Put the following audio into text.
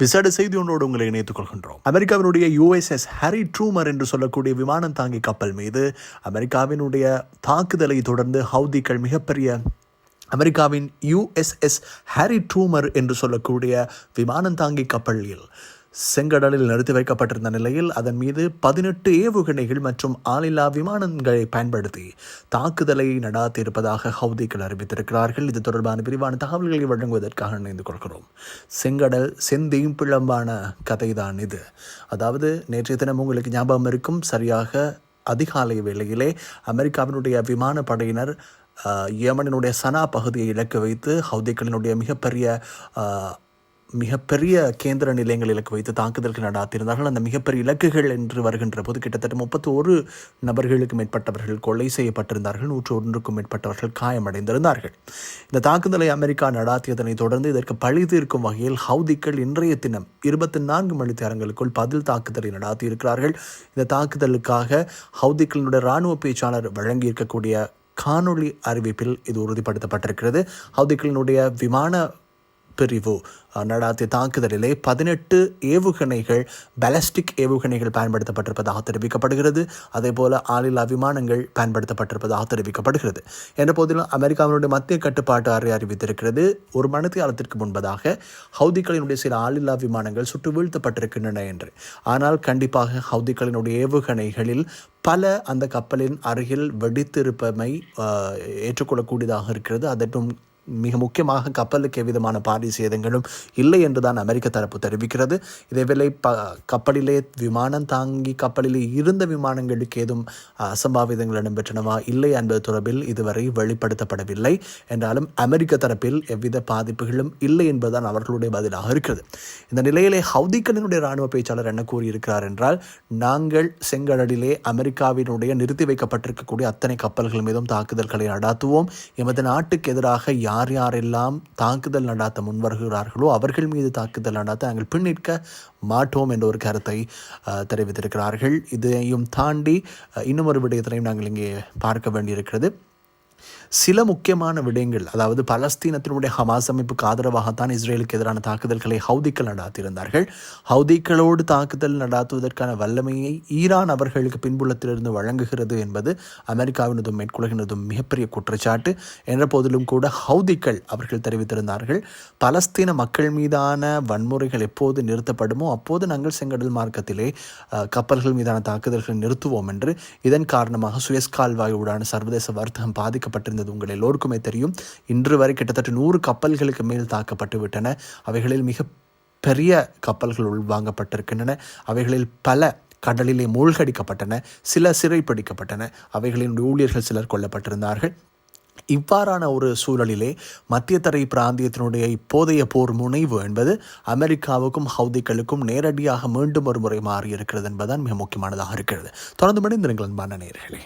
விசேட செய்தி ஒன்றோடு உங்களை இணைத்துக் கொள்கின்றோம். அமெரிக்காவினுடைய யுஎஸ்எஸ் ஹாரி ட்ரூமர் என்று சொல்லக்கூடிய விமானம் தாங்கி கப்பல் மீது அமெரிக்காவினுடைய தாக்குதலை தொடர்ந்து ஹவுதிகள் மிகப்பெரிய அமெரிக்காவின் யுஎஸ்எஸ் ஹாரி ட்ரூமர் என்று சொல்லக்கூடிய விமானம் தாங்கி கப்பலில் செங்கடலில் நிறுத்தி வைக்கப்பட்டிருந்த நிலையில் அதன் மீது பதினெட்டு ஏவுகணைகள் மற்றும் ஆளில்லா விமானங்களை பயன்படுத்தி தாக்குதலை நடாத்தியிருப்பதாக ஹவுதிகள் அறிவித்திருக்கிறார்கள். இது தொடர்பான விரிவான தகவல்களை வழங்குவதற்காக இணைந்து கொள்கிறோம். செங்கடல் செந்தியும் பிழம்பான கதைதான் இது. அதாவது நேற்றைய தினம் உங்களுக்கு ஞாபகம் இருக்கும் சரியாக அதிகாலை வேளையிலே அமெரிக்காவினுடைய விமானப்படையினர் யமனினுடைய சனா பகுதியை இலக்கு வைத்து ஹவுதிகளினுடைய மிகப்பெரிய மிகப்பெரிய கேந்திர நிலையங்கள் இலக்கு வைத்து தாக்குதல்கள் நடாத்தியிருந்தார்கள் அந்த மிகப்பெரிய இலக்குகள் என்று வருகின்ற போது கிட்டத்தட்ட முப்பத்தி ஒரு நபர்களுக்கு மேற்பட்டவர்கள் கொலை செய்யப்பட்டிருந்தார்கள். நூற்று ஒன்றுக்கும் மேற்பட்டவர்கள் காயமடைந்திருந்தார்கள். இந்த தாக்குதலை அமெரிக்கா நடாத்தியதனை தொடர்ந்து இதற்கு பழி தீர்க்கும் வகையில் ஹவுதிக்கள் இன்றைய தினம் இருபத்தி நான்கு மணி நேரங்களுக்குள் பதில் தாக்குதலை நடாத்தியிருக்கிறார்கள். இந்த தாக்குதலுக்காக ஹவுதிக்களினுடைய இராணுவ பேச்சாளர் வழங்கியிருக்கக்கூடிய காணொளி அறிவிப்பில் இது உறுதிப்படுத்தப்பட்டிருக்கிறது. ஹவுதிக்களினுடைய விமான பிரிவு நடாத்திய தாக்குதலிலே பதினெட்டு ஏவுகணைகள் பலஸ்டிக் ஏவுகணைகள் பயன்படுத்தப்பட்டிருப்பதாக தெரிவிக்கப்படுகிறது அதே போல ஆளில்லா விமானங்கள் பயன்படுத்தப்பட்டிருப்பதாக தெரிவிக்கப்படுகிறது என்ற போதிலும் அமெரிக்காவினுடைய மத்திய கட்டுப்பாட்டு அறை அறிவித்திருக்கிறது. ஒரு மணித்தியாலத்திற்கு முன்பதாக ஹவுதிகளினுடைய சில ஆளில்லா விமானங்கள் சுட்டு வீழ்த்தப்பட்டிருக்கின்றன என்று. ஆனால் கண்டிப்பாக ஹவுதிகளினுடைய ஏவுகணைகளில் பல அந்த கப்பலின் அருகில் வெடித்திருப்பமை ஏற்றுக்கொள்ளக்கூடியதாக இருக்கிறது. அதற்கும் மிக முக்கியமாக கப்பலுக்கு எவ்விதமான பாதி சேதங்களும் இல்லை என்றுதான் அமெரிக்க தரப்பு தெரிவிக்கிறது. இதேவேளை ப கப்பலிலே விமானம் தாங்கி கப்பலிலே இருந்த விமானங்களுக்கு ஏதும் அசம்பாவிதங்கள் இடம்பெற்றனவா இல்லை என்பது தொடர்பில் இதுவரை வெளிப்படுத்தப்படவில்லை. என்றாலும் அமெரிக்க தரப்பில் எவ்வித பாதிப்புகளும் இல்லை என்பதுதான் அவர்களுடைய பதிலாக இருக்கிறது. இந்த நிலையிலே ஹவுதிக்கனினுடைய இராணுவ பேச்சாளர் என்ன கூறியிருக்கிறார் என்றால் நாங்கள் செங்கடலிலே அமெரிக்காவினுடைய நிறுத்தி வைக்கப்பட்டிருக்கக்கூடிய அத்தனை கப்பல்கள் மீதும் தாக்குதல்களை நடாத்துவோம். எமது நாட்டுக்கு எதிராக யார் யார் யாரெல்லாம் தாக்குதல் நடாத்த முன்வருகிறார்களோ அவர்கள் மீது தாக்குதல் நடாத்த நாங்கள் பின்னிற்க மாட்டோம் என்ற ஒரு கருத்தை தெரிவித்திருக்கிறார்கள். இதையும் தாண்டி இன்னும் ஒரு விடயத்தினையும் நாங்கள் இங்கே பார்க்க வேண்டியிருக்கிறது. சில முக்கியமான விடயங்கள் அதாவது பலஸ்தீனத்தினுடைய ஹமாஸ் அமைப்புக்கு ஆதரவாகத்தான் இஸ்ரேலுக்கு எதிரான தாக்குதல்களை ஹவுதிக்கள் நடாத்தியிருந்தார்கள் ஹவுதிக்களோடு தாக்குதல் நடாத்துவதற்கான வல்லமையை ஈரான் அவர்களுக்கு பின்புலத்திலிருந்து வழங்குகிறது என்பது அமெரிக்காவினதும் மேற்குலகினதும் மிகப்பெரிய குற்றச்சாட்டு. என்ற போதிலும் கூட ஹவுதிக்கள் அவர்கள் தெரிவித்திருந்தார்கள் பலஸ்தீன மக்கள் மீதான வன்முறைகள் எப்போது நிறுத்தப்படுமோ அப்போது நாங்கள் செங்கடல் மார்க்கத்திலே கப்பல்கள் மீதான தாக்குதல்களை நிறுத்துவோம் என்று இதன் காரணமாக சுயஸ் கால்வாயுடான சர்வதேச வர்த்தகம் பாதிக்க பாதிக்கப்பட்டிருந்தது உங்கள் எல்லோருக்குமே தெரியும். இன்று வரை கிட்டத்தட்ட நூறு கப்பல்களுக்கு மேல் தாக்கப்பட்டு விட்டன அவைகளில் மிக பெரிய கப்பல்கள் உள்வாங்கப்பட்டிருக்கின்றன. அவைகளில் பல கடலிலே மூழ்கடிக்கப்பட்டன. சில சிறைப்பிடிக்கப்பட்டன அவைகளின் ஊழியர்கள் சிலர் கொல்லப்பட்டிருந்தார்கள். இவ்வாறான ஒரு சூழலிலே மத்திய தரை பிராந்தியத்தினுடைய இப்போதைய போர் முனைவு என்பது அமெரிக்காவுக்கும் ஹவுதிகளுக்கும் நேரடியாக மீண்டும் ஒரு முறை மாறியிருக்கிறது என்பதுதான் மிக முக்கியமானதாக இருக்கிறது. தொடர்ந்து மணிந்திருங்கள் அன்பான நேர்களே